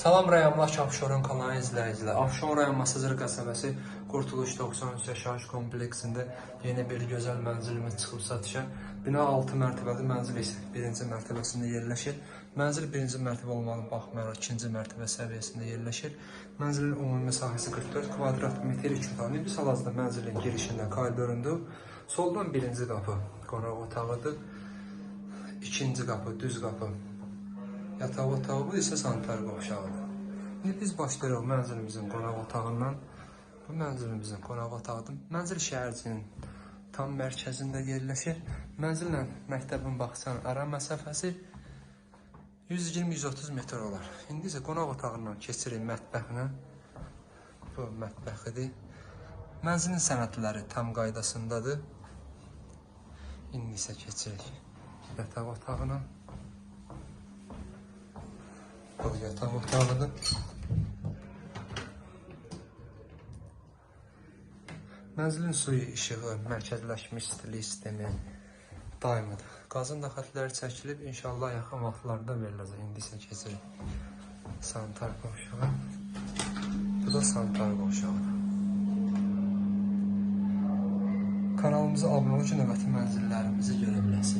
Salam rayonlar Abşeron kanalı izləyicilər. Abşeron rayon Masazır qəsəbəsi Qurtuluş 93 yaşayış kompleksində yeni bir gözəl mənzilimiz çıxıb satışa. Bina 6 mərtəbəli, mənzil isə 1-ci mərtəbəsində yerləşir. Mənzil 1-ci mərtəbə olmağına baxmayaraq 2-ci mərtəbə səviyyəsində yerləşir. Mənzilin ümumi məsahəsi 44 kvadrat metr 2 otaqlı. Biz hal-hazırda mənzilin girişində koridorunda soldan birinci qapı qonaq otağıdır. İkinci qapı, düz qapı Yataq otağı bu isə sanitar qovşağıdır. İndi biz başlayırıq mənzilimizin qonaq otağından. Bu mənzilimizin qonaq otağıdır. Mənzil şəhərcinin tam mərkəzində yerləşir. Mənzillə məktəbin bağçanın ara məsafəsi 120-130 metr olar. İndi isə qonaq otağından keçirik mətbəxinə. Bu mətbəxidir. Mənzilin sənədləri tam qaydasındadır. İndi isə keçirik yataq otağına. Bu yataq otağıdır. Mənzilin suyu, işığı, mərkəzləşmiş stilik sistemi daimidir. Qazın da xətləri çəkilib, inşallah yaxın vaxtlarda veriləcək. İndi isə keçirik sanitar qovşağı. Bu da sanitar qovşağıdır. Kanalımıza abunə olun ki, növbəti mənzillərimizi görə biləsiniz.